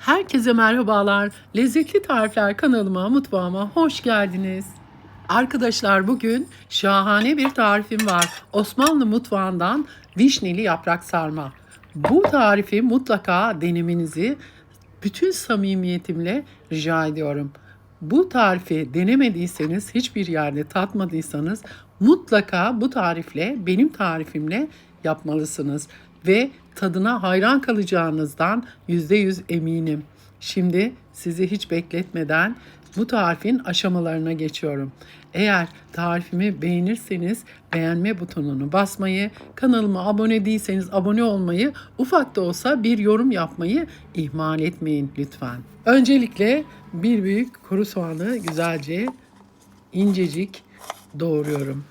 Herkese merhabalar. Lezzetli Tarifler kanalıma, mutfağıma hoş geldiniz. Arkadaşlar bugün şahane bir tarifim var. Osmanlı mutfağından vişneli yaprak sarma. Bu tarifi mutlaka denemenizi bütün samimiyetimle rica ediyorum. Bu tarifi denemediyseniz, hiçbir yerde tatmadıysanız mutlaka bu tarifle, benim tarifimle yapmalısınız ve tadına hayran kalacağınızdan %100 eminim. Şimdi sizi hiç bekletmeden bu tarifin aşamalarına geçiyorum. Eğer tarifimi beğenirseniz beğenme butonunu basmayı, kanalıma abone değilseniz abone olmayı, ufak da olsa bir yorum yapmayı ihmal etmeyin lütfen. Öncelikle bir büyük kuru soğanı güzelce incecik doğruyorum.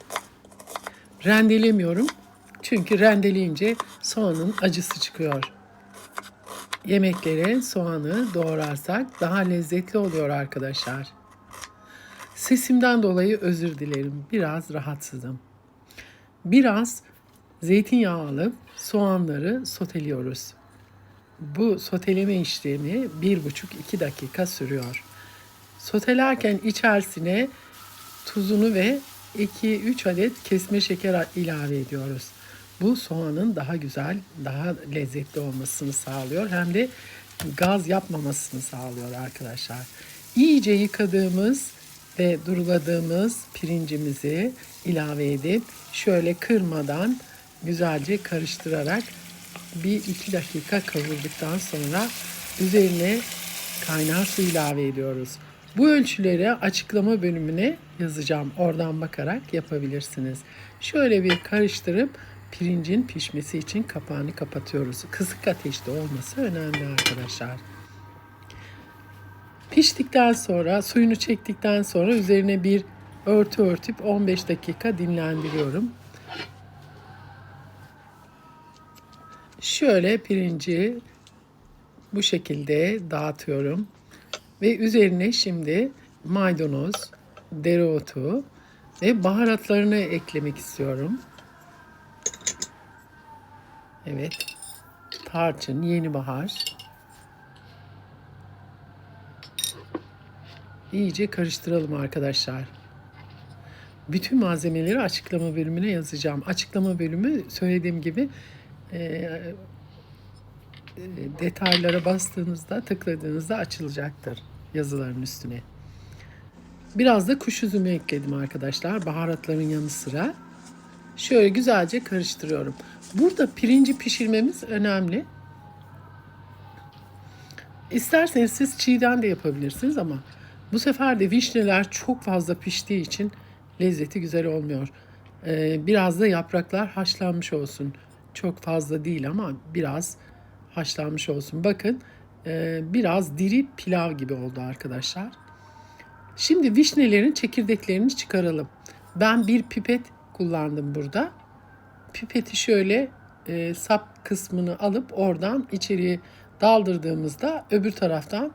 Rendelemiyorum. Çünkü rendeleyince soğanın acısı çıkıyor. Yemeklere soğanı doğrarsak daha lezzetli oluyor arkadaşlar. Sesimden dolayı özür dilerim. Biraz rahatsızım. Biraz zeytinyağı alıp soğanları soteliyoruz. Bu soteleme işlemi 1,5-2 dakika sürüyor. Sotelerken içerisine tuzunu ve 2-3 adet kesme şeker ilave ediyoruz. Bu soğanın daha güzel, daha lezzetli olmasını sağlıyor. Hem de gaz yapmamasını sağlıyor arkadaşlar. İyice yıkadığımız ve duruladığımız pirincimizi ilave edip şöyle kırmadan güzelce karıştırarak bir iki dakika kavurduktan sonra üzerine kaynar su ilave ediyoruz. Bu ölçüleri açıklama bölümüne yazacağım. Oradan bakarak yapabilirsiniz. Şöyle bir karıştırıp pirincin pişmesi için kapağını kapatıyoruz. Kısık ateşte olması önemli arkadaşlar. Piştikten sonra, suyunu çektikten sonra üzerine bir örtü örtüp 15 dakika dinlendiriyorum. Şöyle pirinci bu şekilde dağıtıyorum. Ve üzerine şimdi maydanoz, dereotu ve baharatlarını eklemek istiyorum. Evet. Tarçın, yeni bahar. İyice karıştıralım arkadaşlar. Bütün malzemeleri açıklama bölümüne yazacağım. Açıklama bölümü söylediğim gibi e, detaylara bastığınızda, tıkladığınızda açılacaktır yazıların üstüne. Biraz da kuş üzümü ekledim arkadaşlar baharatların yanı sıra. Şöyle güzelce karıştırıyorum. Burada pirinci pişirmemiz önemli. İsterseniz siz çiğden de yapabilirsiniz ama bu sefer de vişneler çok fazla piştiği için lezzeti güzel olmuyor. Ee, biraz da yapraklar haşlanmış olsun. Çok fazla değil ama biraz haşlanmış olsun. Bakın e, biraz diri pilav gibi oldu arkadaşlar. Şimdi vişnelerin çekirdeklerini çıkaralım. Ben bir pipet kullandım burada. Pipeti şöyle e, sap kısmını alıp oradan içeriye daldırdığımızda öbür taraftan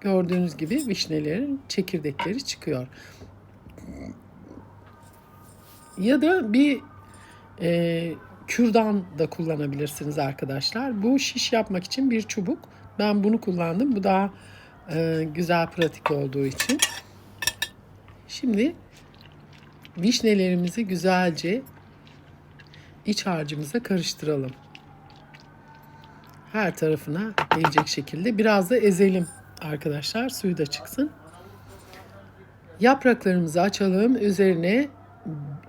gördüğünüz gibi vişnelerin çekirdekleri çıkıyor. Ya da bir e, kürdan da kullanabilirsiniz arkadaşlar. Bu şiş yapmak için bir çubuk. Ben bunu kullandım. Bu daha e, güzel pratik olduğu için. Şimdi vişnelerimizi güzelce iç harcımıza karıştıralım. Her tarafına gelecek şekilde. Biraz da ezelim arkadaşlar. Suyu da çıksın. Yapraklarımızı açalım. Üzerine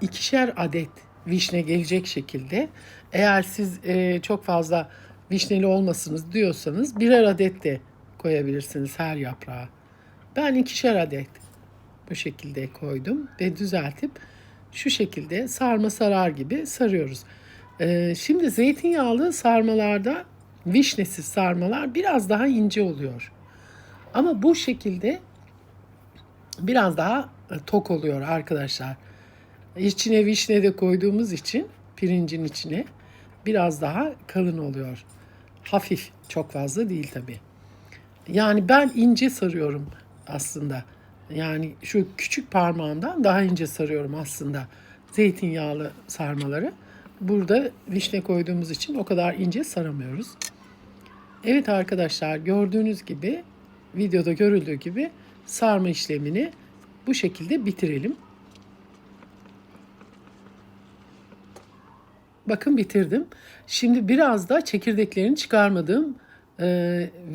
ikişer adet vişne gelecek şekilde. Eğer siz e, çok fazla vişneli olmasınız diyorsanız birer adet de koyabilirsiniz her yaprağa. Ben ikişer adet bu şekilde koydum ve düzeltip şu şekilde sarma sarar gibi sarıyoruz. Ee, şimdi zeytinyağlı sarmalarda vişnesiz sarmalar biraz daha ince oluyor. Ama bu şekilde biraz daha e, tok oluyor arkadaşlar. İçine vişne de koyduğumuz için pirincin içine biraz daha kalın oluyor. Hafif, çok fazla değil tabii. Yani ben ince sarıyorum aslında. Yani şu küçük parmağımdan daha ince sarıyorum aslında zeytinyağlı sarmaları. Burada vişne koyduğumuz için o kadar ince saramıyoruz. Evet arkadaşlar gördüğünüz gibi videoda görüldüğü gibi sarma işlemini bu şekilde bitirelim. Bakın bitirdim. Şimdi biraz da çekirdeklerini çıkarmadığım e,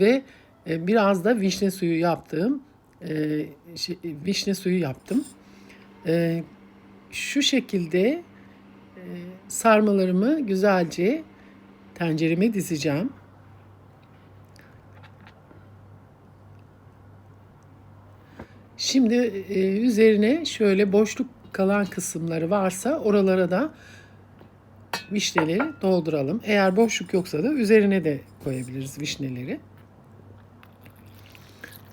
ve biraz da vişne suyu yaptığım e, şey, vişne suyu yaptım. E, şu şekilde e, sarmalarımı güzelce tencereme dizeceğim. Şimdi e, üzerine şöyle boşluk kalan kısımları varsa oralara da vişneleri dolduralım. Eğer boşluk yoksa da üzerine de koyabiliriz vişneleri.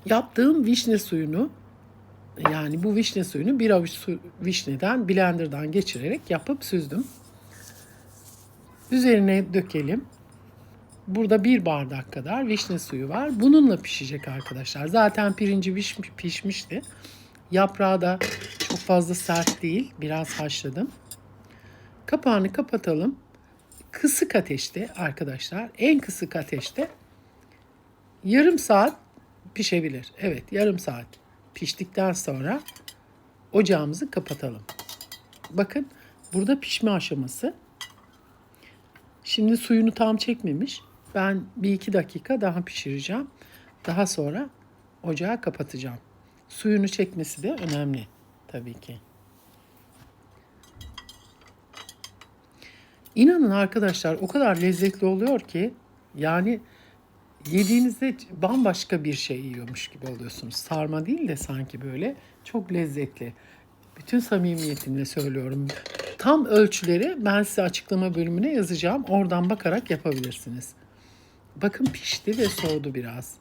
Yaptığım vişne suyunu yani bu vişne suyunu bir avuç su, vişneden blenderdan geçirerek yapıp süzdüm. Üzerine dökelim. Burada bir bardak kadar vişne suyu var. Bununla pişecek arkadaşlar. Zaten pirinci piş- pişmişti. Yaprağı da çok fazla sert değil. Biraz haşladım. Kapağını kapatalım. Kısık ateşte arkadaşlar. En kısık ateşte yarım saat pişebilir. Evet yarım saat piştikten sonra ocağımızı kapatalım. Bakın burada pişme aşaması. Şimdi suyunu tam çekmemiş. Ben bir iki dakika daha pişireceğim. Daha sonra ocağı kapatacağım. Suyunu çekmesi de önemli tabii ki. İnanın arkadaşlar o kadar lezzetli oluyor ki yani yediğinizde bambaşka bir şey yiyormuş gibi oluyorsunuz. Sarma değil de sanki böyle çok lezzetli. Bütün samimiyetimle söylüyorum. Tam ölçüleri ben size açıklama bölümüne yazacağım. Oradan bakarak yapabilirsiniz. Bakın pişti ve soğudu biraz.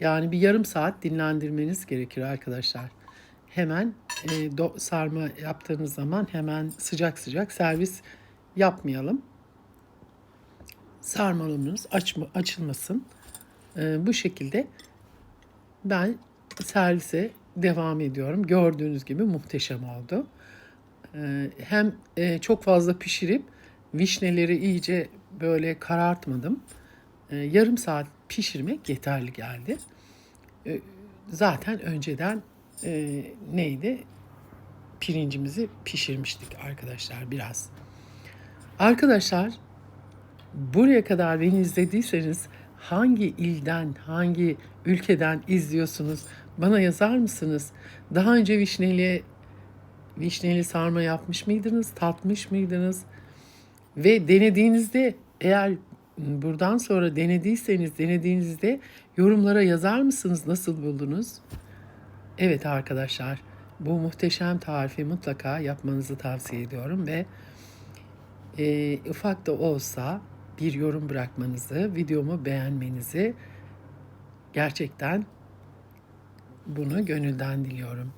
Yani bir yarım saat dinlendirmeniz gerekir arkadaşlar. Hemen e, do, sarma yaptığınız zaman hemen sıcak sıcak servis yapmayalım. Sarmalımız açma, açılmasın. E, bu şekilde ben servise devam ediyorum. Gördüğünüz gibi muhteşem oldu. E, hem e, çok fazla pişirip vişneleri iyice böyle karartmadım. E, yarım saat pişirmek yeterli geldi. Zaten önceden e, neydi? Pirincimizi pişirmiştik arkadaşlar biraz. Arkadaşlar buraya kadar beni izlediyseniz hangi ilden, hangi ülkeden izliyorsunuz? Bana yazar mısınız? Daha önce vişneli vişneli sarma yapmış mıydınız? Tatmış mıydınız? Ve denediğinizde eğer buradan sonra denediyseniz denediğinizde yorumlara yazar mısınız? Nasıl buldunuz? Evet arkadaşlar bu muhteşem tarifi mutlaka yapmanızı tavsiye ediyorum ve e, ufak da olsa bir yorum bırakmanızı, videomu beğenmenizi gerçekten bunu gönülden diliyorum.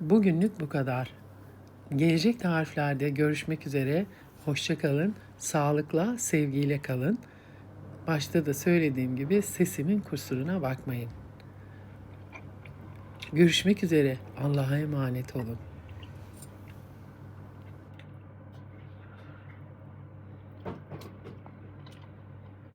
Bugünlük bu kadar. Gelecek tariflerde görüşmek üzere. Hoşça kalın. Sağlıkla, sevgiyle kalın. Başta da söylediğim gibi sesimin kusuruna bakmayın. Görüşmek üzere. Allah'a emanet olun.